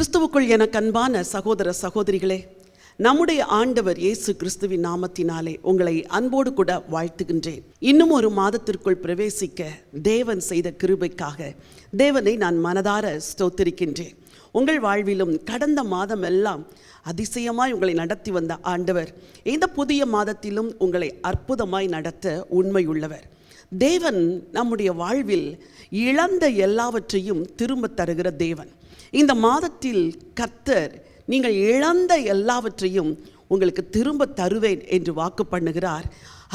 கிறிஸ்துவுக்குள் எனக்கு அன்பான சகோதர சகோதரிகளே நம்முடைய ஆண்டவர் இயேசு கிறிஸ்துவின் நாமத்தினாலே உங்களை அன்போடு கூட வாழ்த்துகின்றேன். இன்னும் ஒரு மாதத்திற்குள் பிரவேசிக்க தேவன் செய்த கிருபைக்காக தேவனை நான் மனதார ஸ்தோத்தரிக்கின்றேன். உங்கள் வாழ்விலும் கடந்த மாதம் எல்லாம் அதிசயமாய் உங்களை நடத்தி வந்த ஆண்டவர் இந்த புதிய மாதத்திலும் உங்களை அற்புதமாய் நடத்த உண்மையுள்ளவர். தேவன் நம்முடைய வாழ்வில் இழந்த எல்லாவற்றையும் திரும்ப தருகிற தேவன். இந்த மாதத்தில் கத்தர் நீங்கள் இழந்த எல்லாவற்றையும் உங்களுக்கு திரும்ப தருவேன் என்று வாக்கு பண்ணுகிறார்.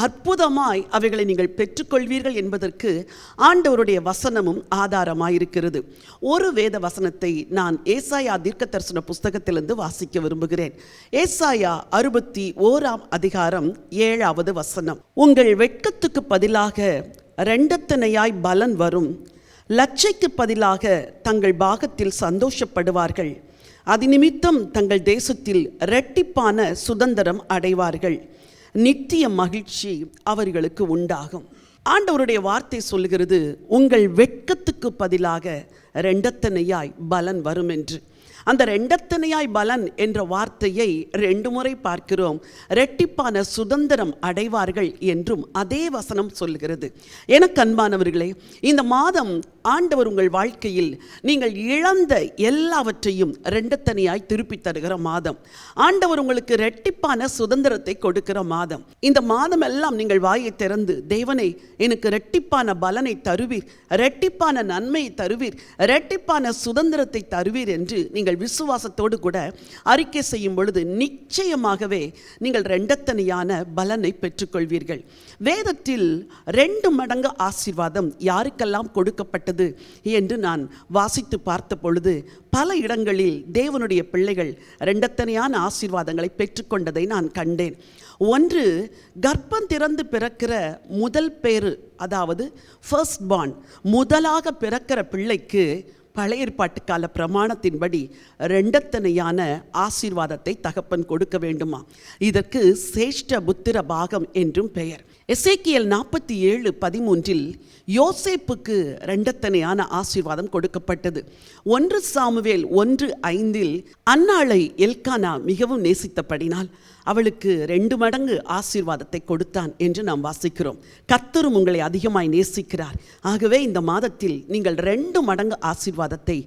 அற்புதமாய் அவைகளை நீங்கள் பெற்றுக்கொள்வீர்கள் என்பதற்கு ஆண்டவருடைய வசனமும் ஆதாரமாயிருக்கிறது. ஒரு வேத வசனத்தை நான் ஏசாயா தீர்க்க தரிசன புஸ்தகத்திலிருந்து வாசிக்க விரும்புகிறேன். ஏசாயா அறுபத்தி ஓராம் அதிகாரம் ஏழாவது வசனம். உங்கள் வெட்கத்துக்கு பதிலாக ரெண்டத்தனையாய் பலன் வரும். லச்சைக்கு பதிலாக தங்கள் பாகத்தில் சந்தோஷப்படுவார்கள். அது நிமித்தம் தங்கள் தேசத்தில் இரட்டிப்பான சுதந்திரம் அடைவார்கள். நித்திய மகிழ்ச்சி அவர்களுக்கு உண்டாகும். ஆண்டவருடைய வார்த்தை சொல்லுகிறது உங்கள் வெட்கத்துக்கு பதிலாக ரெண்டத்தனையாய் பலன் வரும் என்று அந்த ரெண்டத்தனையாய் பலன் என்ற வார்த்தையை ரெண்டு முறை பார்க்கிறோம். ரெட்டிப்பான சுதந்திரம் அடைவார்கள் என்றும் அதே வசனம் சொல்கிறது எனக்கு அன்பானவர்களே இந்த மாதம் ஆண்டவர் உங்கள் வாழ்க்கையில் நீங்கள் இழந்த எல்லாவற்றையும் ரெண்டத்தனையாய் திருப்பி தருகிற மாதம். ஆண்டவர் உங்களுக்கு ரெட்டிப்பான சுதந்திரத்தை கொடுக்கிற மாதம். இந்த மாதம் எல்லாம் நீங்கள் வாயை திறந்து தேவனை எனக்கு ரெட்டிப்பான பலனை தருவீர். ரெட்டிப்பான நன்மையை தருவீர். ரெட்டிப்பான சுதந்திரத்தை தருவீர் என்று நீங்கள் விசுவாசத்தோடு கூட அறிக்கை செய்யும் பொழுது நிச்சயமாகவே நீங்கள் ரெண்டத்தனையான பலனை பெற்றுக்கொள்வீர்கள். வேதத்தில் ரெண்டு மடங்கு ஆசீர்வாதம் யாருக்கெல்லாம் கொடுக்கப்பட்டது என்று நான் வாசித்து பார்த்த பொழுது பல இடங்களில் தேவனுடைய பிள்ளைகள் ரெண்டத்தனையான ஆசீர்வாதங்களை பெற்றுக்கொண்டதை நான் கண்டேன். ஒன்று கர்ப்பம் திறந்து பிறக்கிற முதல் பேரு அதாவது ஃபர்ஸ்ட் பான் முதலாக பிறக்கிற பிள்ளைக்கு பழைய ஏற்பாட்டு கால பிரமாணத்தின்படி ரெண்டத்தனையான ஆசீர்வாதத்தை தகப்பன் கொடுக்க வேண்டுமா? இதற்கு சேஷ்ட புத்திர பாகம் என்றும் பெயர். எசேக்கியல் நாற்பத்தி ஏழு பதிமூன்றில் யோசேப்புக்கு ரெண்டத்தனையான ஆசீர்வாதம் கொடுக்கப்பட்டது. ஒன்று சாமுவேல் ஒன்று ஐந்தில் அன்னாளை எல்கானா மிகவும் நேசித்தபடினால் அவளுக்கு ரெண்டு மடங்கு ஆசீர்வாதத்தை கொடுத்தான் என்று நாம் வாசிக்கிறோம். கத்தரும் உங்களை அதிகமாய் நேசிக்கிறார். ஆகவே இந்த மாதத்தில் நீங்கள் ரெண்டு மடங்கு ஆசீர்வாதத்தை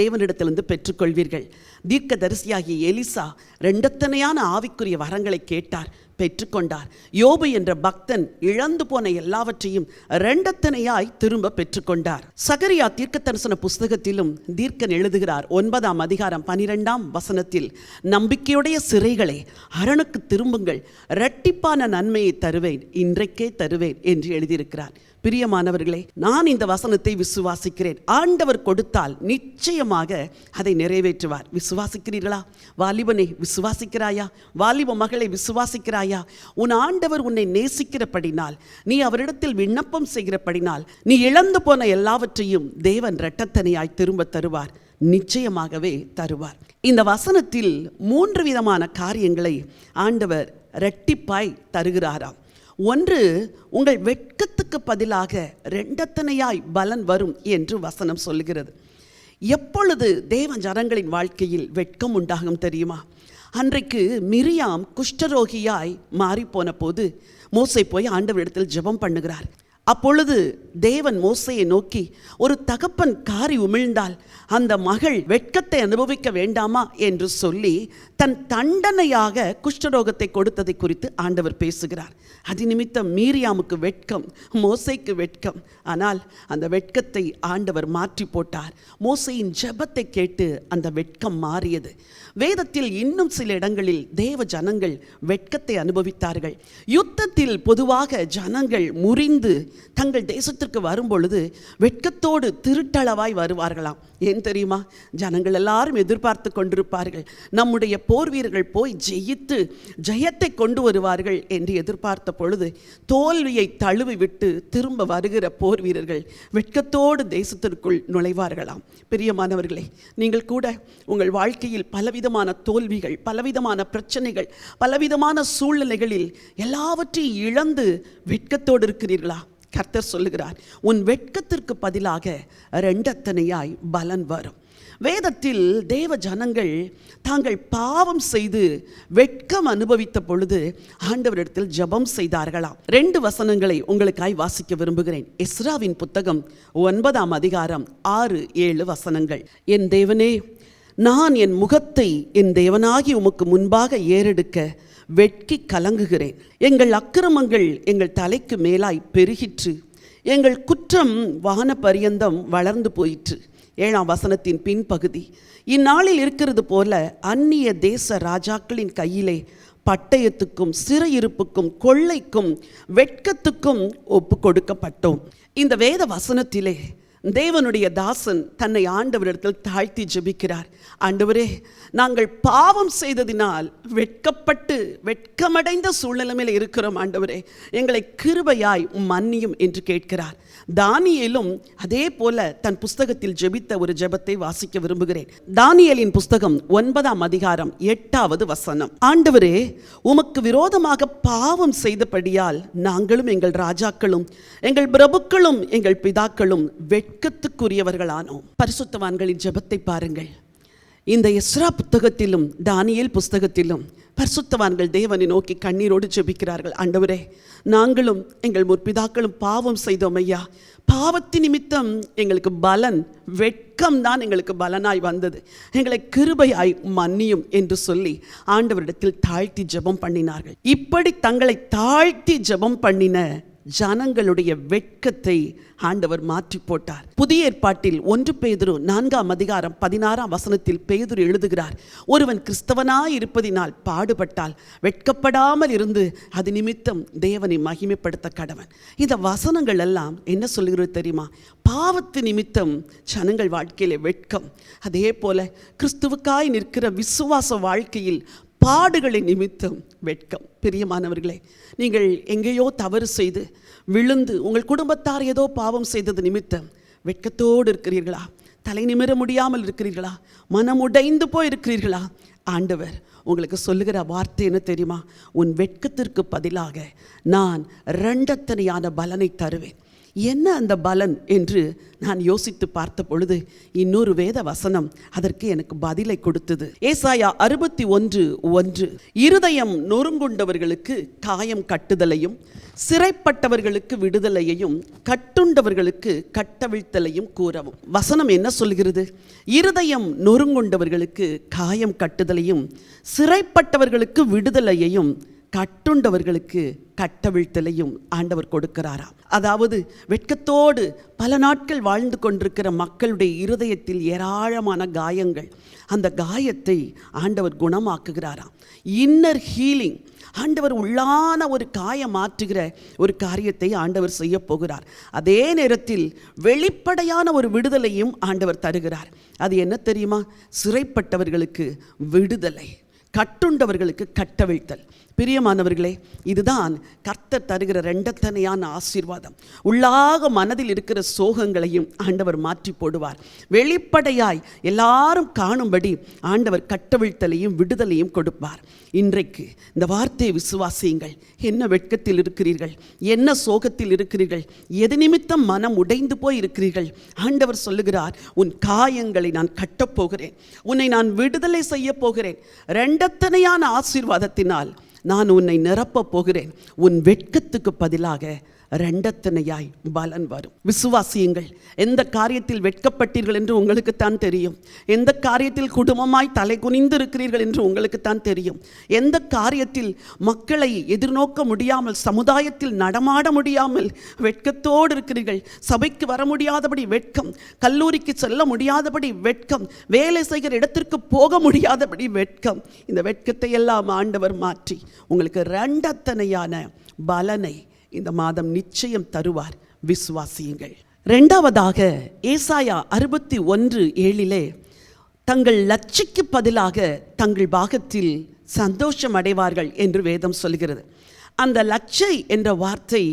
தேவனிடத்திலிருந்து பெற்றுக்கொள்வீர்கள். தீர்க்க தரிசியாகிய எலிசா ரெண்டத்தனையான ஆவிக்குரிய வரங்களை கேட்டார் பெற்றுக்கொண்டார். யோபு என்ற பக்தன் இழந்து போன எல்லாவற்றையும் ரெண்டத்தனையாய் திரும்ப பெற்றுக்கொண்டார். சகரியா தீர்க்க தரிசன புஸ்தகத்திலும் தீர்க்கன் எழுதுகிறார் ஒன்பதாம் அதிகாரம் பனிரெண்டாம் வசனத்தில் நம்பிக்கையுடைய சிறைகளே அரணுக்கு திரும்புங்கள் இரட்டிப்பான நன்மையை தருவேன் இன்றைக்கே தருவேன் என்று எழுதியிருக்கிறார். பிரியமானவர்களே நான் இந்த வசனத்தை விசுவாசிக்கிறேன். ஆண்டவர் கொடுத்தால் நிச்சயமாக அதை நிறைவேற்றுவார். விசுவாசிக்கிறீர்களா? வாலிபனை விசுவாசிக்கிறாயா? வாலிப மகளை விசுவாசிக்கிறாயா? உன் ஆண்டவர் உன்னை நேசிக்கிறபடினால் நீ அவரிடத்தில் விண்ணப்பம் செய்கிறபடினால் நீ இழந்து போன எல்லாவற்றையும் தேவன் இரட்டத்தனையாய் திரும்ப தருவார். நிச்சயமாகவே தருவார். இந்த வசனத்தில் மூன்று விதமான காரியங்களை ஆண்டவர் இரட்டிப்பாய் தருகிறாராம். ஒன்று உங்கள் வெட்கத்துக்கு பதிலாக ரெண்டத்தனையாய் பலன் வரும் என்று வசனம் சொல்லுகிறது. எப்பொழுது தேவ ஜனங்களின் வாழ்க்கையில் வெட்கம் உண்டாகும் தெரியுமா? அன்றைக்கு மிரியாம் குஷ்டரோகியாய் மாறிப்போன போது மோசை போய் ஆண்டவரிடத்தில் ஜெபம் பண்ணுகிறார். அப்பொழுது தேவன் மோசையை நோக்கி ஒரு தகப்பன் காரி உமிழ்ந்தால் அந்த மகள் வெட்கத்தை அனுபவிக்க வேண்டாமா? என்று சொல்லி தன் தண்டனையாக குஷ்டரோகத்தை கொடுத்ததை குறித்து ஆண்டவர் பேசுகிறார். அது நிமித்தம் மீரியாமுக்கு வெட்கம் மோசைக்கு வெட்கம். ஆனால் அந்த வெட்கத்தை ஆண்டவர் மாற்றி போட்டார். மோசையின் ஜெபத்தை கேட்டு அந்த வெட்கம் மாறியது. வேதத்தில் இன்னும் சில இடங்களில் தேவ ஜனங்கள் வெட்கத்தை அனுபவித்தார்கள். யுத்தத்தில் பொதுவாக ஜனங்கள் முறிந்து தங்கள் தேசத்திற்கு வரும்பொழுது வெட்கத்தோடு திருட்டளவாய் வருவார்களாம். ஏன் தெரியுமா? ஜனங்கள் எல்லாரும் எதிர்பார்த்து கொண்டிருப்பார்கள். நம்முடைய போர் வீரர்கள் போய் ஜெயித்து ஜெயத்தை கொண்டு வருவார்கள் என்று எதிர்பார்த்த பொழுது தோல்வியை தழுவி விட்டு திரும்ப வருகிற போர் வீரர்கள் வெட்கத்தோடு தேசத்திற்குள் நுழைவார்களாம். பிரியமானவர்களே நீங்கள் கூட உங்கள் வாழ்க்கையில் பலவிதமான தோல்விகள் பலவிதமான பிரச்சனைகள் பலவிதமான சூழ்நிலைகளில் எல்லாவற்றையும் இழந்து வெட்கத்தோடு இருக்கிறீர்களா? கர்த்தர் சொல்லுகிறார் உன் வெட்கத்திற்கு பதிலாக ரெண்டத்தனையாய் பலன் வரும். வேதத்தில் தேவ ஜனங்கள் தாங்கள் பாவம் செய்து வெட்கம் அனுபவித்த பொழுது ஆண்டவரிடத்தில் ஜெபம் செய்தார்களாம். ரெண்டு வசனங்களை உங்களுக்காய் வாசிக்க விரும்புகிறேன். எஸ்ராவின் புத்தகம் ஒன்பதாம் அதிகாரம் ஆறு ஏழு வசனங்கள். என் தேவனே நான் என் முகத்தை என் தேவனாகி உமக்கு முன்பாக ஏறெடுக்க வெட்கி கலங்குகிறேன். எங்கள் அக்கிரமங்கள் எங்கள் தலைக்கு மேலாய் பெருகிற்று. எங்கள் குற்றம் வான பரியந்தம் வளர்ந்து போயிற்று. ஏழாம் வசனத்தின் பின்பகுதி. இந்நாளில் இருக்கிறது போல அந்நிய தேச ராஜாக்களின் கையிலே பட்டயத்துக்கும் சிறையிருப்புக்கும் கொள்ளைக்கும் வெட்கத்துக்கும் ஒப்பு கொடுக்கப்பட்டோம் இந்த வேத வசனத்திலே தேவனுடைய தாசன் தன்னை ஆண்டவரிடத்தில் தாழ்த்தி ஜெபிக்கிறார். ஆண்டவரே நாங்கள் பாவம் செய்ததினால் வெட்கப்பட்டு வெட்கமடைந்த சூழ்நிலைமையில் இருக்கிறோம் ஆண்டவரே. எங்களை கிருபையாய் மன்னியும் என்று கேட்கிறார். தானியலும் அதே போல தன் புஸ்தகத்தில் ஜெபித்த ஒரு ஜெபத்தை வாசிக்க விரும்புகிறேன். தானியலின் புஸ்தகம் ஒன்பதாம் அதிகாரம் எட்டாவது வசனம். ஆண்டவரே உமக்கு விரோதமாக பாவம் செய்தபடியால் நாங்களும் எங்கள் ராஜாக்களும் எங்கள் பிரபுக்களும் எங்கள் பிதாக்களும் வெட் வெட்கத்துக்குரியவர்களானோம் பரிசுத்தவான்களின் ஜெபத்தை பாருங்கள். இந்த எஸ்ரா புத்தகத்திலும் தானியல் புஸ்தகத்திலும் பரிசுத்தவான்கள் தேவனை நோக்கி கண்ணீரோடு ஜெபிக்கிறார்கள். ஆண்டவரே நாங்களும் எங்கள் முற்பிதாக்களும் பாவம் செய்தோம் ஐயா. பாவத்தி நிமித்தம் எங்களுக்கு பலன் வெட்கம் தான் எங்களுக்கு பலனாய் வந்தது. எங்களை கிருபையாய் மன்னியும் என்று சொல்லி ஆண்டவரிடத்தில் தாழ்த்தி ஜெபம் பண்ணினார்கள். இப்படி தங்களை தாழ்த்தி ஜெபம் பண்ணின ஜனங்களுடைய வெட்கத்தை ஆண்டவர் மாற்றி போட்டார் புதிய ஏற்பாட்டில் ஒன்று பேதுரு நான்காம் அதிகாரம் பதினாறாம் வசனத்தில் பேதுரு எழுதுகிறார் ஒருவன் கிறிஸ்தவனாய் இருப்பதினால் பாடுபட்டால் வெட்கப்படாமல் இருந்து அது நிமித்தம் தேவனை மகிமைப்படுத்த கடவன். இந்த வசனங்கள் எல்லாம் என்ன சொல்லுகிறது தெரியுமா? பாவத்து நிமித்தம் ஜனங்கள் வாழ்க்கையிலே வெட்கம். அதே போல கிறிஸ்துவுக்காய் நிற்கிற விசுவாச வாழ்க்கையில் பாடுகளின் நிமித்தம் வெட்கம். பிரியமானவர்களே நீங்கள் எங்கேயோ தவறு செய்து விழுந்து உங்கள் குடும்பத்தார் ஏதோ பாவம் செய்தது நிமித்தம் வெட்கத்தோடு இருக்கிறீர்களா? தலை நிமிர முடியாமல் இருக்கிறீர்களா? மனம் உடைந்து போய் இருக்கிறீர்களா ஆண்டவர் உங்களுக்கு சொல்லுகிற வார்த்தை என்ன தெரியுமா? உன் வெட்கத்திற்கு பதிலாக நான் ரெண்டத்தனையான பலனை தருவேன். என்ன அந்த பலன் என்று நான் யோசித்து பார்த்த பொழுது இன்னொரு வேத வசனம் அதற்கு எனக்கு பதிலை கொடுத்தது. ஏசாயா அறுபத்தி ஒன்று ஒன்று. இருதயம் நொறுங்குண்டவர்களுக்கு காயம் கட்டுதலையும் சிறைப்பட்டவர்களுக்கு விடுதலையையும் கட்டுண்டவர்களுக்கு கட்டவிழ்த்தலையும் கூறவும். வசனம் என்ன சொல்கிறது? இருதயம் நொறுங்குண்டவர்களுக்கு காயம் கட்டுதலையும் சிறைப்பட்டவர்களுக்கு விடுதலையையும் கட்டுண்டவர்களுக்கு கட்டவிழ்த்தலையும் ஆண்டவர் கொடுக்கிறாராம் அதாவது வெட்கத்தோடு பல நாட்கள் வாழ்ந்து கொண்டிருக்கிற மக்களுடைய இருதயத்தில் ஏராளமான காயங்கள். அந்த காயத்தை ஆண்டவர் குணமாக்குகிறாராம் இன்னர் ஹீலிங் ஆண்டவர் உள்ளான ஒரு காயம் மாற்றுகிற ஒரு காரியத்தை ஆண்டவர் செய்ய போகிறார். அதே நேரத்தில் வெளிப்படையான ஒரு விடுதலையும் ஆண்டவர் தருகிறார். அது என்ன தெரியுமா? சிறைப்பட்டவர்களுக்கு விடுதலை கட்டுண்டவர்களுக்கு கட்டவிழ்த்தல். பிரியமானவர்களே இதுதான் கர்த்தர் தருகிற ரெண்டத்தனையான ஆசீர்வாதம். உள்ளாக மனதில் இருக்கிற சோகங்களையும் ஆண்டவர் மாற்றி போடுவார். வெளிப்படையாய் எல்லாரும் காணும்படி ஆண்டவர் கட்டவிழ்த்தலையும் விடுதலையும் கொடுப்பார். இன்றைக்கு இந்த வார்த்தையை விசுவாசியுங்கள். என்ன வெட்கத்தில் இருக்கிறீர்கள்? என்ன சோகத்தில் இருக்கிறீர்கள்? எது நிமித்தம் மனம் உடைந்து போய் இருக்கிறீர்கள் ஆண்டவர் சொல்லுகிறார் உன் காயங்களை நான் கட்டப்போகிறேன். உன்னை நான் விடுதலை செய்ய போகிறேன் ரெண்டத்தனையான ஆசீர்வாதத்தினால் நான் உன்னை நிரப்பப் போகிறேன். உன் வெட்கத்துக்கு பதிலாக ரெண்டத்தனையாய் பலன் வரும் விசுவாசியுங்கள் எந்த காரியத்தில் வெட்கப்பட்டீர்கள் என்று உங்களுக்குத்தான் தெரியும் எந்த காரியத்தில் குடும்பமாய் தலை குனிந்து இருக்கிறீர்கள் என்று உங்களுக்குத்தான் தெரியும் எந்த காரியத்தில் மக்களை எதிர்நோக்க முடியாமல் சமுதாயத்தில் நடமாட முடியாமல் வெட்கத்தோடு இருக்கிறீர்கள் சபைக்கு வர முடியாதபடி வெட்கம் கல்லூரிக்கு செல்ல முடியாதபடி வெட்கம் வேலை செய்கிற இடத்திற்கு போக முடியாதபடி வெட்கம் இந்த வெட்கத்தை எல்லாம் ஆண்டவர் மாற்றி உங்களுக்கு ரெண்டத்தனையான பலனை இந்த மாதம் நிச்சயம் தருவார். விசுவாசியுங்கள். ரெண்டாவதாக ஏசாயா அறுபத்தி ஒன்று ஏழிலே தங்கள் லட்சிக்கு பதிலாக தங்கள் பாகத்தில் சந்தோஷம் அடைவார்கள் என்று வேதம் சொல்கிறது. அந்த லட்சை என்ற வார்த்தை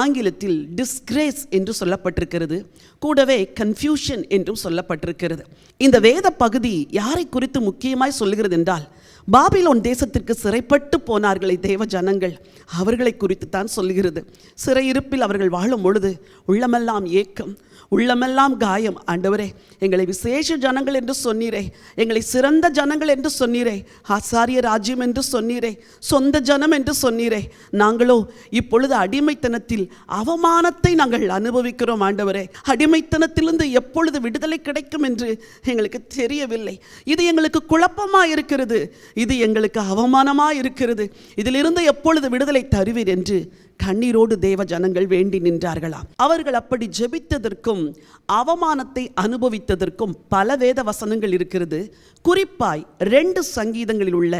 ஆங்கிலத்தில் டிஸ்கிரேஸ் என்று சொல்லப்பட்டிருக்கிறது. கூடவே கன்ஃபியூஷன் என்றும் சொல்லப்பட்டிருக்கிறது. இந்த வேத பகுதி யாரை குறித்து முக்கியமாய் சொல்லுகிறது என்றால் பாபிலோன் தேசத்திற்கு சிறைப்பட்டு போனார்களே தேவ ஜனங்கள். அவர்களை குறித்து தான் சொல்லுகிறது சிறையிருப்பில் அவர்கள் வாழும் பொழுது உள்ளமெல்லாம் ஏக்கம். உள்ளமெல்லாம் காயம். ஆண்டவரே எங்களை விசேஷ ஜனங்கள் என்று சொன்னீரே. எங்களை சிறந்த ஜனங்கள் என்று சொன்னீரே. ஆசாரிய ராஜ்யம் என்று சொன்னீரே. சொந்த ஜனம் என்று சொன்னீரே. நாங்களோ இப்பொழுது அடிமைத்தனத்தில் அவமானத்தை நாங்கள் அனுபவிக்கிறோம் ஆண்டவரே. அடிமைத்தனத்திலிருந்து எப்பொழுது விடுதலை கிடைக்கும் என்று எங்களுக்கு தெரியவில்லை. இது எங்களுக்கு குழப்பமாக இருக்கிறது இது எங்களுக்கு அவமானமாக இருக்கிறது இதிலிருந்து எப்பொழுது விடுதலை தருவீர் என்று கண்ணீரோடு தேவ ஜனங்கள் வேண்டி நின்றார்களாம் அவர்கள் அப்படி ஜெபித்ததற்கும் அவமானத்தை அனுபவித்ததற்கும் பல வேத வசனங்கள் இருக்கிறது. குறிப்பாய் ரெண்டு சங்கீதங்களில் உள்ள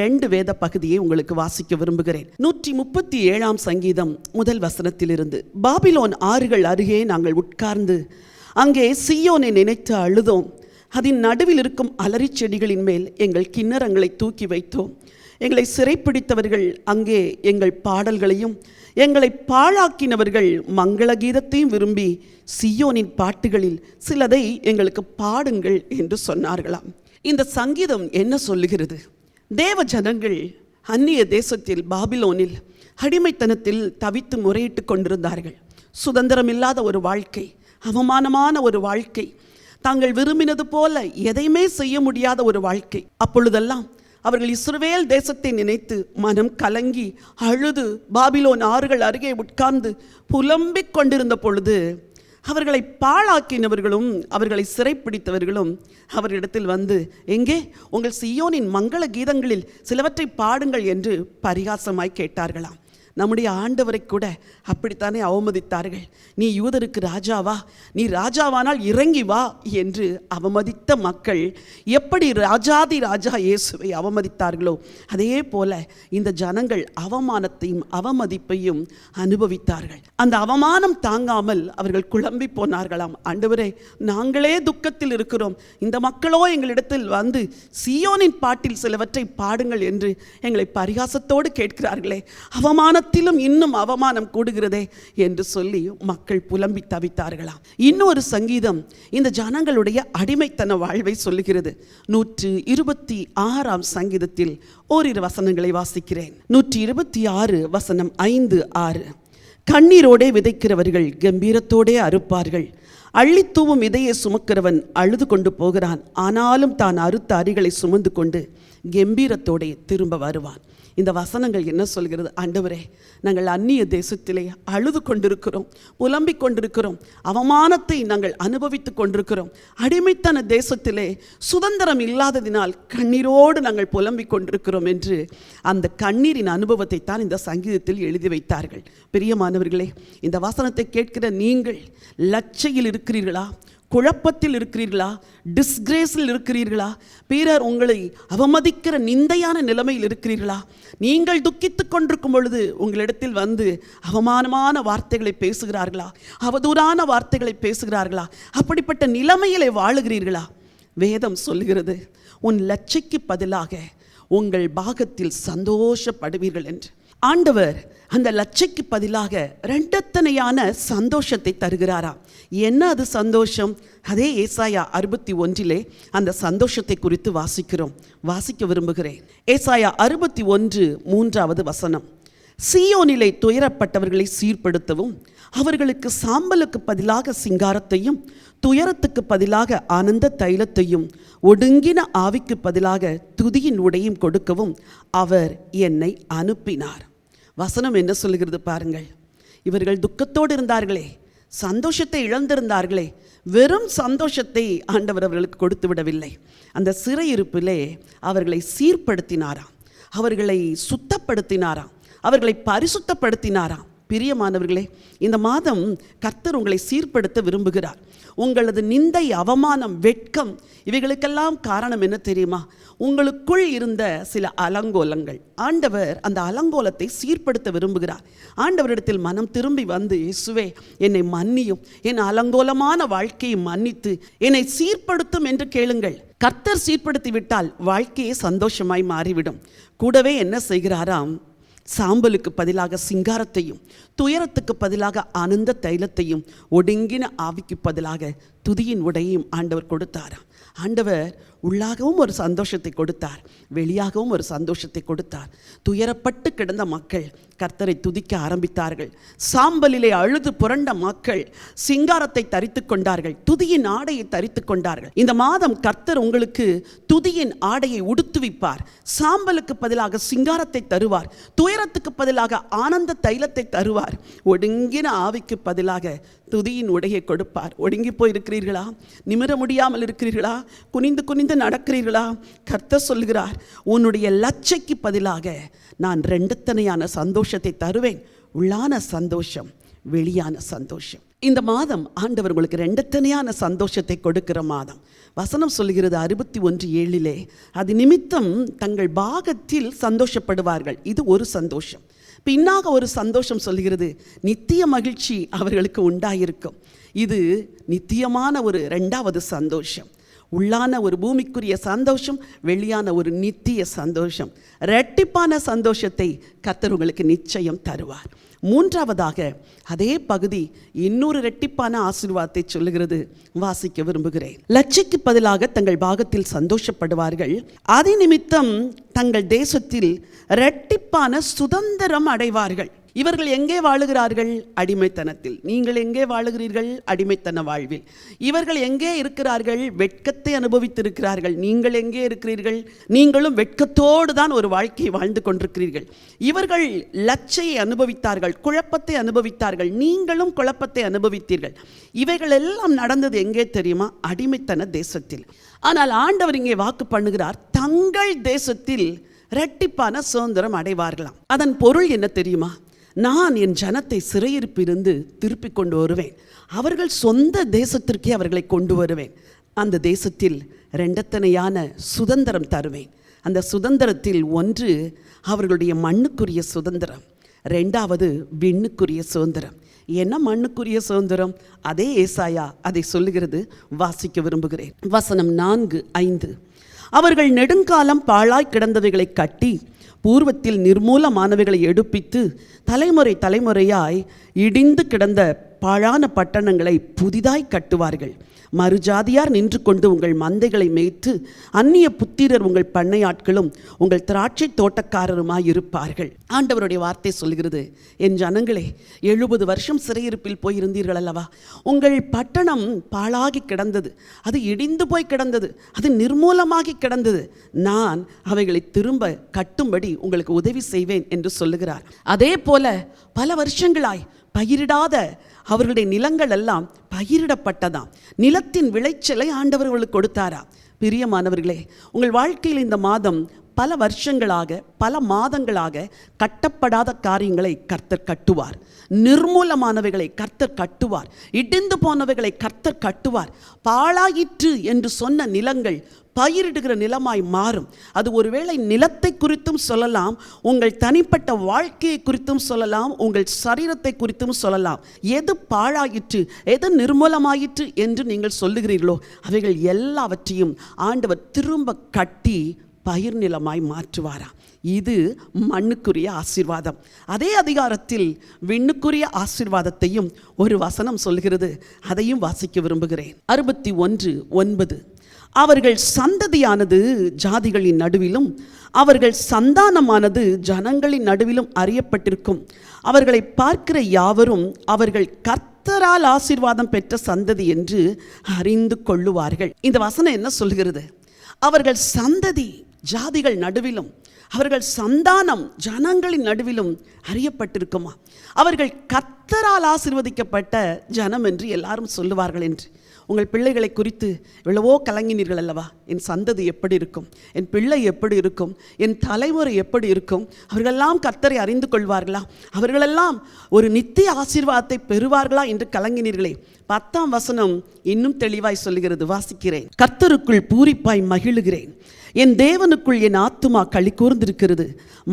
ரெண்டு வேத பகுதியை உங்களுக்கு வாசிக்க விரும்புகிறேன். நூற்றி முப்பத்தி ஏழாம் சங்கீதம் முதல் வசனத்திலிருந்து. பாபிலோன் ஆறுகள் அருகே நாங்கள் உட்கார்ந்து அங்கே சியோனை நினைத்து அழுதோம். அதன் நடுவில் இருக்கும் அலரிச் செடிகளின் மேல் எங்கள் கிண்ணறங்களை தூக்கி வைத்தோம். எங்களை சிறைப்பிடித்தவர்கள் அங்கே எங்கள் பாடல்களையும் எங்களை பாழாக்கினவர்கள் மங்கள கீதத்தையும் விரும்பி சியோனின் பாட்டுகளில் சிலதை எங்களுக்கு பாடுங்கள் என்று சொன்னார்களாம். இந்த சங்கீதம் என்ன சொல்லுகிறது? தேவ ஜனங்கள் அந்நிய தேசத்தில் பாபிலோனில் அடிமைத்தனத்தில் தவித்து முறையிட்டு கொண்டிருந்தார்கள். சுதந்திரமில்லாத ஒரு வாழ்க்கை அவமானமான ஒரு வாழ்க்கை தாங்கள் விரும்பினது போல எதையுமே செய்ய முடியாத ஒரு வாழ்க்கை. அப்பொழுதெல்லாம் அவர்கள் இஸ்ரவேல் தேசத்தை நினைத்து மனம் கலங்கி அழுது பாபிலோன் ஆறுகள் அருகே உட்கார்ந்து புலம்பிக் கொண்டிருந்த பொழுது அவர்களை பாழாக்கினவர்களும் அவர்களை சிறைப்பிடித்தவர்களும் அவர்களிடத்தில் வந்து எங்கே? உங்கள் சியோனின் மங்கள கீதங்களில் சிலவற்றை பாடுங்கள் என்று பரிகாசமாய் கேட்டார்களாம். நம்முடைய ஆண்டவரை கூட அப்படித்தானே அவமதித்தார்கள். நீ யூதருக்கு ராஜாவா? நீ ராஜாவானால் இறங்கி வா என்று அவமதித்த மக்கள் எப்படி ராஜாதி ராஜா இயேசுவை அவமதித்தார்களோ அதே போல இந்த ஜனங்கள் அவமானத்தையும் அவமதிப்பையும் அனுபவித்தார்கள். அந்த அவமானம் தாங்காமல் அவர்கள் குழம்பி போனார்களாம். ஆண்டவரே நாங்களே துக்கத்தில் இருக்கிறோம். இந்த மக்களோ எங்களிடத்தில் வந்து சியோனின் பாட்டில் சிலவற்றை பாடுங்கள் என்று எங்களை பரிகாசத்தோடு கேட்கிறார்களே. அவமான அவமானத்திலும் இன்னும் அவமானம் கூடுகிறதே என்று சொல்லி மக்கள் புலம்பி தவித்தார்களாம் இன்னொரு சங்கீதம் இந்த ஜனங்களுடைய அடிமைத்தன வாழ்வை சொல்லுகிறது. நூற்று இருபத்தி ஆறாம் சங்கீதத்தில் ஓரிரு வசனங்களை வாசிக்கிறேன். நூற்றி இருபத்தி ஆறு வசனம் ஐந்து ஆறு. கண்ணீரோடே விதைக்கிறவர்கள் கம்பீரத்தோடே அறுப்பார்கள். அள்ளித்தூவும் விதையை சுமக்கிறவன் அழுது கொண்டு போகிறான். ஆனாலும் தான் அறுத்த அரிகளை சுமந்து கொண்டு கம்பீரத்தோடே திரும்ப வருவான். இந்த வசனங்கள் என்ன சொல்கிறது? ஆண்டவரே நாங்கள் அந்நிய தேசத்திலே அழுது கொண்டிருக்கிறோம் புலம்பிக் கொண்டிருக்கிறோம் அவமானத்தை நாங்கள் அனுபவித்து கொண்டிருக்கிறோம். அடிமைத்தன தேசத்திலே சுதந்திரம் இல்லாததினால் கண்ணீரோடு நாங்கள் புலம்பிக் கொண்டிருக்கிறோம் என்று அந்த கண்ணீரின் அனுபவத்தை தான் இந்த சங்கீதத்தில் எழுதி வைத்தார்கள். பிரியமானவர்களே இந்த வசனத்தை கேட்கிற நீங்கள் லட்சையில் இருக்கிறீர்களா? குழப்பத்தில் இருக்கிறீர்களா? டிஸ்கிரேஸில் இருக்கிறீர்களா? பிறர் உங்களை அவமதிக்கிற நிந்தையான நிலைமையில் இருக்கிறீர்களா? நீங்கள் துக்கித்து கொண்டிருக்கும் பொழுது உங்களிடத்தில் வந்து அவமானமான வார்த்தைகளை பேசுகிறார்களா? அவதூறான வார்த்தைகளை பேசுகிறார்களா? அப்படிப்பட்ட நிலைமையிலே வாழுகிறீர்களா? வேதம் சொல்லுகிறது உன் லட்சைக்கு பதிலாக உங்கள் பாகத்தில் சந்தோஷப்படுவீர்கள் என்று. ஆண்டவர் அந்த லட்சைக்கு பதிலாக ரெண்டத்தனையான சந்தோஷத்தை தருகிறாரா? என்ன அது சந்தோஷம்? அதே ஏசாயா அறுபத்தி ஒன்றிலே அந்த சந்தோஷத்தை குறித்து வாசிக்கிறோம். வாசிக்க விரும்புகிறேன். ஏசாயா அறுபத்தி ஒன்று மூன்றாவது வசனம். சியோனிலை துயரப்பட்டவர்களை சீர்படுத்தவும் அவர்களுக்கு சாம்பலுக்கு பதிலாக சிங்காரத்தையும் துயரத்துக்கு பதிலாக ஆனந்த தைலத்தையும் ஒடுங்கின ஆவிக்கு பதிலாக துதியின் உடையும் கொடுக்கவும் அவர் என்னை அனுப்பினார். வசனம் என்ன சொல்லுகிறது பாருங்கள். இவர்கள் துக்கத்தோடு இருந்தார்களே சந்தோஷத்தை இழந்திருந்தார்களே வெறும் சந்தோஷத்தை ஆண்டவர் அவர்களுக்கு கொடுத்து விடவில்லை. அந்த சிறையிருப்பிலே அவர்களை சீர்படுத்தினாராம். அவர்களை சுத்தப்படுத்தினாராம். அவர்களை பரிசுத்தப்படுத்தினாராம். பிரியமானவர்களே இந்த மாதம் கர்த்தர் உங்களை சீர்படுத்த விரும்புகிறார். உங்களது நிந்தை அவமானம் வெட்கம் இவைகளுக்கெல்லாம் காரணம் என்ன தெரியுமா? உங்களுக்குள் இருந்த சில அலங்கோலங்கள். ஆண்டவர் அந்த அலங்கோலத்தை சீர்படுத்த விரும்புகிறார். ஆண்டவரிடத்தில் மனம் திரும்பி வந்து இயேசுவே என்னை மன்னியும். என் அலங்கோலமான வாழ்க்கையை மன்னித்து என்னை சீர்படுத்தும் என்று கேளுங்கள். கர்த்தர் சீர்படுத்தி விட்டால் வாழ்க்கையே சந்தோஷமாய் மாறிவிடும். கூடவே என்ன செய்கிறாராம்? சாம்பலுக்கு பதிலாக சிங்காரத்தையும் துயரத்துக்கு பதிலாக ஆனந்த தைலத்தையும் ஒடுங்கின ஆவிக்கு பதிலாக துதியின் உடையையும் ஆண்டவர் கொடுத்தாராம். ஆண்டவர் உள்ளாகவும் ஒரு சந்தோஷத்தை கொடுத்தார். வெளியாகவும் ஒரு சந்தோஷத்தை கொடுத்தார். துயரப்பட்டு கிடந்த மக்கள் கர்த்தரை துதிக்க ஆரம்பித்தார்கள். சாம்பலிலே அழுது புரண்ட மக்கள் சிங்காரத்தை தரித்து கொண்டார்கள். துதியின் ஆடையை தரித்து கொண்டார்கள். இந்த மாதம் கர்த்தர் உங்களுக்கு துதியின் ஆடையை உடுத்துவிப்பார். சாம்பலுக்கு பதிலாக சிங்காரத்தை தருவார். துயரத்துக்கு பதிலாக ஆனந்த தைலத்தை தருவார். ஒடுங்கின ஆவிக்கு பதிலாக துதியின் உடையை கொடுப்பார். ஒடுங்கி போயிருக்கிறீர்களா? நிமிர முடியாமல் இருக்கிறீர்களா? குனிந்து குனிந்து நடக்கிறீர்களா? கர்த்தர் சொல்கிறார் உன்னுடைய லட்சைக்கு பதிலாக நான் ரெண்டுத்தனையான சந்தோஷத்தை தருவேன். உள்ளான சந்தோஷம் வெளியான சந்தோஷம். இந்த மாதம் ஆண்டவர் உங்களுக்கு ரெண்டுத்தனையான சந்தோஷத்தை கொடுக்கிற மாதம். வசனம் சொல்கிறது அறுபத்தி ஒன்று ஏழிலே அது நிமித்தம் தங்கள் பாகத்தில் சந்தோஷப்படுவார்கள். இது ஒரு சந்தோஷம். பின்னாக ஒரு சந்தோஷம் சொல்கிறது நித்திய மகிழ்ச்சி அவர்களுக்கு உண்டாயிருக்கும். இது நித்தியமான ஒரு ரெண்டாவது சந்தோஷம். உள்ளான ஒரு பூமிக்குரிய சந்தோஷம் வெளியான ஒரு நித்திய சந்தோஷம். ரெட்டிப்பான சந்தோஷத்தை கத்தர் உங்களுக்கு நிச்சயம் தருவார். மூன்றாவதாக அதே பகுதி இன்னொரு ரெட்டிப்பான ஆசீர்வாதத்தை சொல்லுகிறது. வாசிக்க விரும்புகிறேன். லட்சிக்கு பதிலாக தங்கள் பாகத்தில் சந்தோஷப்படுவார்கள். அதை நிமித்தம் தங்கள் தேசத்தில் ரெட்டிப்பான சுதந்திரம் அடைவார்கள். இவர்கள் எங்கே வாழுகிறார்கள்? அடிமைத்தனத்தில். நீங்கள் எங்கே வாழுகிறீர்கள்? அடிமைத்தன வாழ்வில். இவர்கள் எங்கே இருக்கிறார்கள்? வெட்கத்தை அனுபவித்திருக்கிறார்கள். நீங்கள் எங்கே இருக்கிறீர்கள்? நீங்களும் வெட்கத்தோடு தான் ஒரு வாழ்க்கையை வாழ்ந்து கொண்டிருக்கிறீர்கள். இவர்கள் லச்சையை அனுபவித்தார்கள் குழப்பத்தை அனுபவித்தார்கள் நீங்களும் குழப்பத்தை அனுபவித்தீர்கள். இவைகள் எல்லாம் நடந்தது எங்கே தெரியுமா? அடிமைத்தன தேசத்தில். ஆனால் ஆண்டவர் இங்கே வாக்கு பண்ணுகிறார் தங்கள் தேசத்தில் இரட்டிப்பான சுதந்திரம் அடைவார்களாம். அதன் பொருள் என்ன தெரியுமா? நான் என் ஜனத்தை சிறையிருப்பிருந்து திருப்பி கொண்டு வருவேன். அவர்கள் சொந்த தேசத்திற்கே அவர்களை கொண்டு வருவேன். அந்த தேசத்தில் ரெண்டத்தனையான சுதந்திரம் தருவேன். அந்த சுதந்திரத்தில் ஒன்று அவர்களுடைய மண்ணுக்குரிய சுதந்திரம். ரெண்டாவது விண்ணுக்குரிய சுதந்திரம். என்ன மண்ணுக்குரிய சுதந்திரம்? அதே ஏசாயா அதை சொல்லுகிறது வாசிக்க விரும்புகிறேன். வசனம் நான்கு ஐந்து. அவர்கள் நெடுங்காலம் பாழாய் கிடந்தவைகளை கட்டி பூர்வத்தில் நிர்மூலமானவைகளை எடுப்பித்து தலைமுறை தலைமுறையாய் இடிந்து கிடந்த பாழான பட்டணங்களை புதிதாய் கட்டுவார்கள். மறுஜாதியார் நின்று கொண்டு உங்கள் மந்தைகளை மேய்த்து அந்நிய புத்திரர் உங்கள் பண்ணையாட்களும் உங்கள் திராட்சை தோட்டக்காரருமாய் இருப்பார்கள் ஆண்டவருடைய வார்த்தை சொல்கிறது என் ஜனங்களே எழுபது வருஷம் சிறையிருப்பில் போயிருந்தீர்கள் அல்லவா உங்கள் பட்டணம் பாழாகி கிடந்தது அது இடிந்து போய் கிடந்தது அது நிர்மூலமாகி கிடந்தது. நான் அவைகளை திரும்ப கட்டும்படி உங்களுக்கு உதவி செய்வேன் என்று சொல்லுகிறார். அதே போல பல வருஷங்களாய் பயிரிடாத அவர்களுடைய நிலங்கள் எல்லாம் பயிரிடப்பட்டதாம் நிலத்தின் விளைச்சலை ஆண்டவர்களுக்கு கொடுத்தாரா? பிரியமானவர்களே உங்கள் வாழ்க்கையில் இந்த மாதம் பல வருஷங்களாக பல மாதங்களாக கட்டப்படாத காரியங்களை கர்த்தர் கட்டுவார். நிர்மூலமானவைகளை கர்த்தர் கட்டுவார். இடிந்து போனவைகளை கர்த்தர் கட்டுவார். பாழாயிற்று என்று சொன்ன நிலங்கள் பயிரிடுகிற நிலமாய் மாறும். அது ஒருவேளை நிலத்தை குறித்தும் சொல்லலாம் உங்கள் தனிப்பட்ட வாழ்க்கையை குறித்தும் சொல்லலாம் உங்கள் சரீரத்தை குறித்தும் சொல்லலாம். எது பாழாயிற்று எது நிர்மூலமாயிற்று என்று நீங்கள் சொல்லுகிறீர்களோ அவைகள் எல்லாவற்றையும் ஆண்டவர் திரும்ப கட்டி பயிர் நிலமாய் மாற்றுவாராம் இது மண்ணுக்குரிய ஆசீர்வாதம். அதே அதிகாரத்தில் விண்ணுக்குரிய ஆசீர்வாதத்தையும் ஒரு வசனம் சொல்கிறது அதையும் வாசிக்க விரும்புகிறேன். அறுபத்தி ஒன்று ஒன்பது. அவர்கள் சந்ததியானது ஜாதிகளின் நடுவிலும் அவர்கள் சந்தானமானது ஜனங்களின் நடுவிலும் அறியப்பட்டிருக்கும். அவர்களை பார்க்கிற யாவரும் அவர்கள் கர்த்தரால் ஆசீர்வாதம் பெற்ற சந்ததி என்று அறிந்து கொள்ளுவார்கள். இந்த வசனம் என்ன சொல்கிறது அவர்கள் சந்ததி ஜாதிகள் நடுவிலும் அவர்கள் சந்தானம் ஜனங்களின் நடுவிலும் அறியப்பட்டிருக்குமா? அவர்கள் கத்தரால் ஆசீர்வதிக்கப்பட்ட ஜனம் என்று எல்லாரும் சொல்லுவார்கள் என்று. உங்கள் பிள்ளைகளை குறித்து எவ்வளவோ கலங்கினீர்கள் அல்லவா? என் சந்ததி எப்படி இருக்கும்? என் பிள்ளை எப்படி இருக்கும்? என் தலைமுறை எப்படி இருக்கும்? அவர்களெல்லாம் கர்த்தரை அறிந்து கொள்வார்களா? அவர்களெல்லாம் ஒரு நித்திய ஆசீர்வாதத்தை பெறுவார்களா என்று கலங்கினீர்களே. பத்தாம் வசனம் இன்னும் தெளிவாய் சொல்லுகிறது வாசிக்கிறேன். கர்த்தருக்குள் பூரிப்பாய் மகிழுகிறேன். என் தேவனுக்குள் என் ஆத்துமா களி கூர்ந்திருக்கிறது.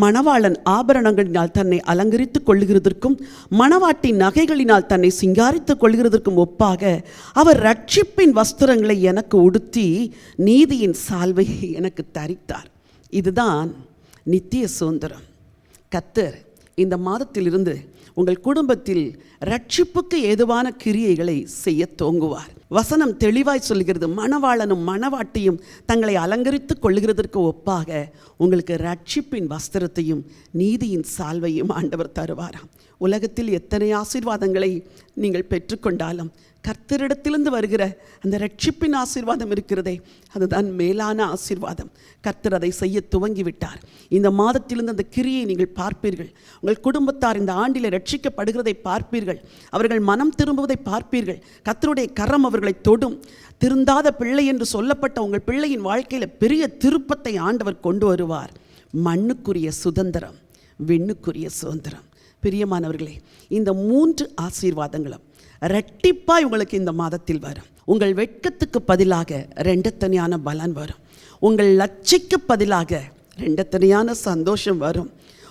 மணவாளன் ஆபரணங்களினால் தன்னை அலங்கரித்துக் கொள்கிறதற்கும் மணவாட்டி நகைகளினால் தன்னை சிங்காரித்துக் கொள்கிறதற்கும் ஒப்பாக அவர் ரட்சிப்பின் வஸ்திரங்களை எனக்கு உடுத்தி நீதியின் சால்வையை எனக்கு தரித்தார். இதுதான் நித்திய சுதந்திரம். கத்தர் இந்த மாதத்திலிருந்து உங்கள் குடும்பத்தில் ரட்சிப்புக்கு ஏதுவான கிரியைகளை செய்ய தோங்குவார் வசனம் தெளிவாய் சொல்கிறது மணவாளனும் மணவாட்டியும் தங்களை அலங்கரித்துக் கொள்ளுகிறதற்கு ஒப்பாக உங்களுக்கு ரட்சிப்பின் வஸ்திரத்தையும் நீதியின் சால்வையும் ஆண்டவர் தருவாராம். உலகத்தில் எத்தனை ஆசீர்வாதங்களை நீங்கள் பெற்றுக்கொண்டாலும் கர்த்தரிடத்திலிருந்து வருகிற அந்த ரட்சிப்பின் ஆசீர்வாதம் இருக்கிறதே அதுதான் மேலான ஆசீர்வாதம். கர்த்தர் அதை செய்ய துவங்கி விட்டார் இந்த மாதத்திலிருந்து அந்த கிரியை நீங்கள் பார்ப்பீர்கள். உங்கள் குடும்பத்தார் இந்த ஆண்டிலே ரட்சிக்கப்படுகிறதை பார்ப்பீர்கள். அவர்கள் மனம் திரும்புவதை பார்ப்பீர்கள். கர்த்தருடைய கரம் அவர்களை தொடும். திருந்தாத பிள்ளை என்று சொல்லப்பட்ட உங்கள் பிள்ளையின் வாழ்க்கையில் பெரிய திருப்பத்தை ஆண்டவர் கொண்டு வருவார். மண்ணுக்குரிய சுதந்திரம் விண்ணுக்குரிய சுதந்திரம். பிரியமானவர்களே இந்த மூன்று ஆசீர்வாதங்களும் ரெட்டிப்பாக உங்களுக்கு இந்த மாதத்தில் வரும். உங்கள் வெட்கத்துக்கு பதிலாக ரெண்டத்தனையான பலன் வரும். உங்கள் லட்சிக்கு பதிலாக ரெண்டத்தனையான சந்தோஷம் வரும்.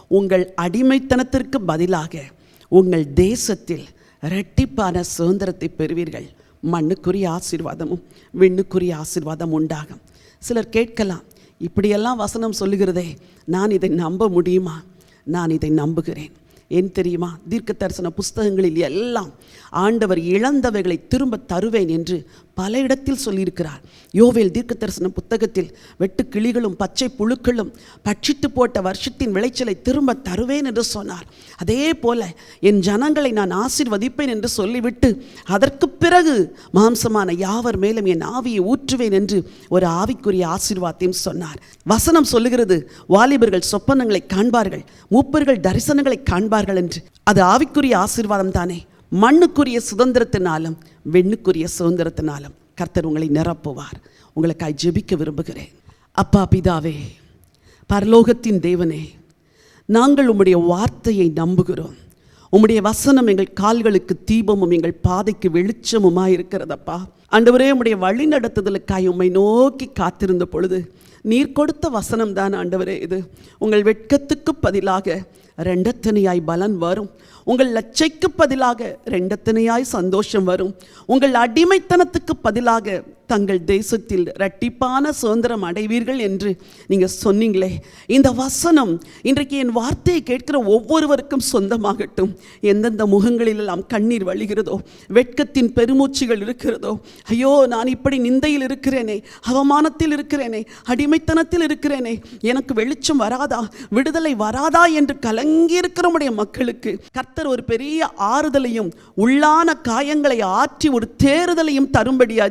உங்கள் அடிமைத்தனத்திற்கு பதிலாக உங்கள் தேசத்தில் ரெட்டிப்பான சுதந்திரத்தை பெறுவீர்கள். மண்ணுக்குரிய ஆசீர்வாதமும் விண்ணுக்குரிய ஆசீர்வாதம் உண்டாகும். சிலர் கேட்கலாம் இப்படியெல்லாம் வசனம் சொல்லுகிறதே நான் இதை நம்ப முடியுமா? நான் இதை நம்புகிறேன். ஏன் தெரியுமா? தீர்க்க தரிசன புஸ்தகங்களில் எல்லாம் ஆண்டவர் இழந்தவைகளை திரும்ப தருவேன் என்று பல இடத்தில் சொல்லியிருக்கிறார். யோவேல் தீர்க்க தரிசன புத்தகத்தில் வெட்டு கிளிகளும் பச்சை புழுக்களும் பட்சித்து போட்ட வருஷத்தின் விளைச்சலை திரும்ப தருவேன் என்று சொன்னார். அதே போல என் ஜனங்களை நான் ஆசிர்வதிப்பேன் என்று சொல்லிவிட்டு அதற்கு பிறகு மாம்சமான யாவர் மேலும் என் ஆவியை ஊற்றுவேன் என்று ஒரு ஆவிக்குரிய ஆசீர்வாதத்தையும் சொன்னார். வசனம் சொல்லுகிறது வாலிபர்கள் சொப்பனங்களை காண்பார்கள் மூப்பர்கள் தரிசனங்களை காண்பார்கள் என்று. அது ஆவிக்குரிய ஆசீர்வாதம் தானே. மண்ணுக்குரிய சுதந்திரத்தினாலும் வெண்ணுக்குரிய சுதந்திரத்தினாலும் கர்த்தர் உங்களை நிரப்புவார். உங்களுக்காய் ஜெபிக்க விரும்புகிறேன். அப்பா பிதாவே பரலோகத்தின் தேவனே நாங்கள் உம்முடைய வார்த்தையை நம்புகிறோம். உம்முடைய வசனம் எங்கள் கால்களுக்கு தீபமும் எங்கள் பாதைக்கு வெளிச்சமுமாக இருக்கிறதப்பா அண்டவரே உம்முடைய வழி நடத்துதலுக்காய் உம்மை நோக்கி காத்திருந்த பொழுது நீர் கொடுத்த வசனம் தான் ஆண்டவரே இது. உங்கள் வெட்கத்துக்கு பதிலாக ரெண்டத்தனையாய் பலன் வரும். உங்கள் லட்சைக்கு பதிலாக ரெண்டத்தனையாய் சந்தோஷம் வரும். உங்கள் அடிமைத்தனத்துக்கு பதிலாக தங்கள் தேசத்தில் இரட்டிப்பான சுதந்திரம் அடைவீர்கள் என்று நீங்கள் சொன்னீங்களே. இந்த வசனம் இன்றைக்கு என் வார்த்தையை கேட்கிற ஒவ்வொருவருக்கும் சொந்தமாகட்டும். எந்தெந்த முகங்களிலெல்லாம் கண்ணீர் வழிகிறதோ வெட்கத்தின் பெருமூச்சுகள் இருக்கிறதோ ஐயோ நான் இப்படி நிந்தையில் இருக்கிறேனே அவமானத்தில் இருக்கிறேனே அடிமைத்தனத்தில் இருக்கிறேனே எனக்கு வெளிச்சம் வராதா விடுதலை வராதா என்று கலங்கி இருக்கிறவுடைய மக்களுக்கு கர்த்தர் ஒரு பெரிய ஆறுதலையும் உள்ளான காயங்களை ஆற்றி ஒரு தேறுதலையும் தரும்படியா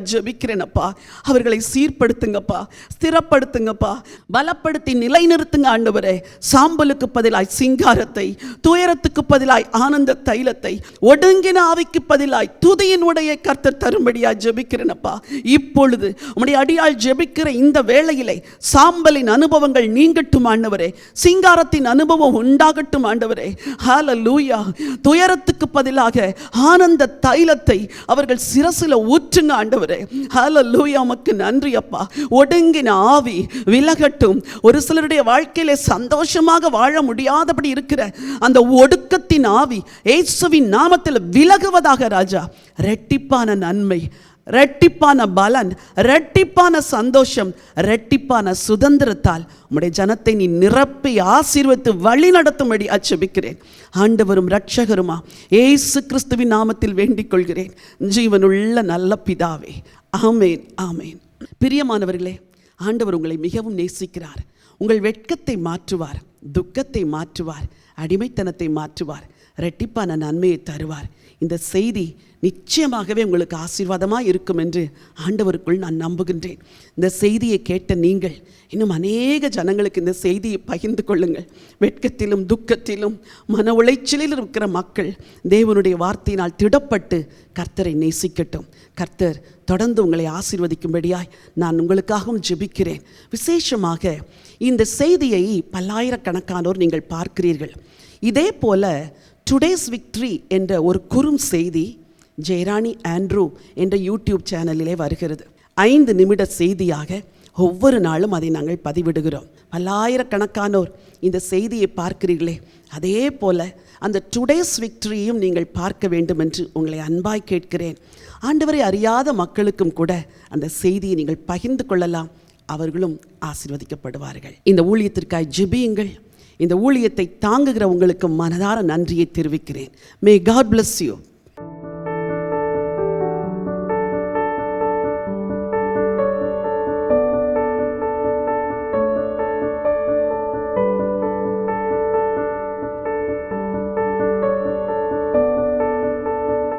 ஜெபிக்கிறேனப்பா அவர்களை சீர்படுத்துங்கப்பா. ஸ்திரப்படுத்துங்கப்பா. பலப்படுத்தி நிலைநிறுத்துங்க ஆண்டவரே. சாம்பலுக்கு பதிலாய் சிங்காரத்தை துயரத்துக்கு பதிலாய் ஆனந்த தைலத்தை ஒடுங்கின ஆவிக்கு பதிலாய் துதியின் உடைய கர்த்தர் தரும்படியா ஜெபிக்கிறேனப்பா. இப்பொழுது உடைய அடியால் ஜெபிக்கிற இந்த வேளையிலே சாம்பலின் அனுபவங்கள் நீங்கட்டும் ஆண்டவரே. சிங்காரத்தின் அனுபவம் உண்டாகட்டும் ஆண்டவரே. ஹால லூயா துயரத்துக்கு பதிலாக ஆனந்த தைலத்தை அவர்கள் சிரசில் ஊற்றுங்க ஆண்டவரே. ஹால ஹalleluya உமக்கு நன்றி அப்பா. ஒடுங்கின ஆவி விலகட்டும். ஒரு சிலருடைய வாழ்க்கையிலே சந்தோஷமாக வாழ முடியாதபடி இருக்கிற அந்த ஒடுக்கத்தின் ஆவி ஏசுவின் நாமத்தில் விலகுவதாக ராஜா. ரெட்டிப்பான நன்மை ரெட்டிப்பான பலன் ரெட்டிப்பான சந்தோஷம் ரெட்டிப்பான சுதந்திரத்தால் உம்முடைய ஜனத்தை நீ நிரப்பி ஆசீர்வத்து வழி நடத்தும்படி அச்சபிக்கிறேன். ஆண்டவரும் ரட்சகருமா ஏசு கிறிஸ்துவின் நாமத்தில் வேண்டிக் கொள்கிறேன். ஜீவனுள்ள நல்ல பிதாவே ஆமேன் ஆமேன். பிரியமானவர்களே ஆண்டவர் உங்களை மிகவும் நேசிக்கிறார். உங்கள் வெட்கத்தை மாற்றுவார் துக்கத்தை மாற்றுவார் அடிமைத்தனத்தை மாற்றுவார் ரெட்டிப்பான நன்மையை தருவார். இந்த செய்தி நிச்சயமாகவே உங்களுக்கு ஆசீர்வாதமாக இருக்கும் என்று ஆண்டவருக்குள் நான் நம்புகின்றேன். இந்த செய்தியை கேட்ட நீங்கள் இன்னும் அநேக ஜனங்களுக்கு இந்த செய்தியை பகிர்ந்து கொள்ளுங்கள். வெட்கத்திலும் துக்கத்திலும் மன உளைச்சலில் இருக்கிற மக்கள் தேவனுடைய வார்த்தையினால் திடப்பட்டு கர்த்தரை நேசிக்கட்டும். கர்த்தர் தொடர்ந்து உங்களை ஆசீர்வதிக்கும்படியாய் நான் உங்களுக்காகவும் ஜெபிக்கிறேன். விசேஷமாக இந்த செய்தியை பல்லாயிரக்கணக்கானோர் நீங்கள் பார்க்கிறீர்கள். இதே போல டுடேஸ் விக்ட்ரி என்ற ஒரு குறும் செய்தி ஜெயராணி ஆண்ட்ரூ என்ற யூடியூப் சேனலிலே வருகிறது. ஐந்து நிமிட செய்தியாக ஒவ்வொரு நாளும் அதை நாங்கள் பதிவிடுகிறோம். பல்லாயிரக்கணக்கானோர் இந்த செய்தியை பார்க்கிறீர்களே. அதே போல அந்த டுடேஸ் விக்டரியும் நீங்கள் பார்க்க வேண்டும் என்று உங்களை அன்பாய் கேட்கிறேன். ஆண்டவரை அறியாத மக்களுக்கும் கூட அந்த செய்தியை நீங்கள் பகிர்ந்து கொள்ளலாம். அவர்களும் ஆசிர்வதிக்கப்படுவார்கள். இந்த ஊழியத்திற்காய் ஜிபியுங்கள். இந்த ஊழியத்தை தாங்குகிற உங்களுக்கு மனதார நன்றியை தெரிவிக்கிறேன். May God bless you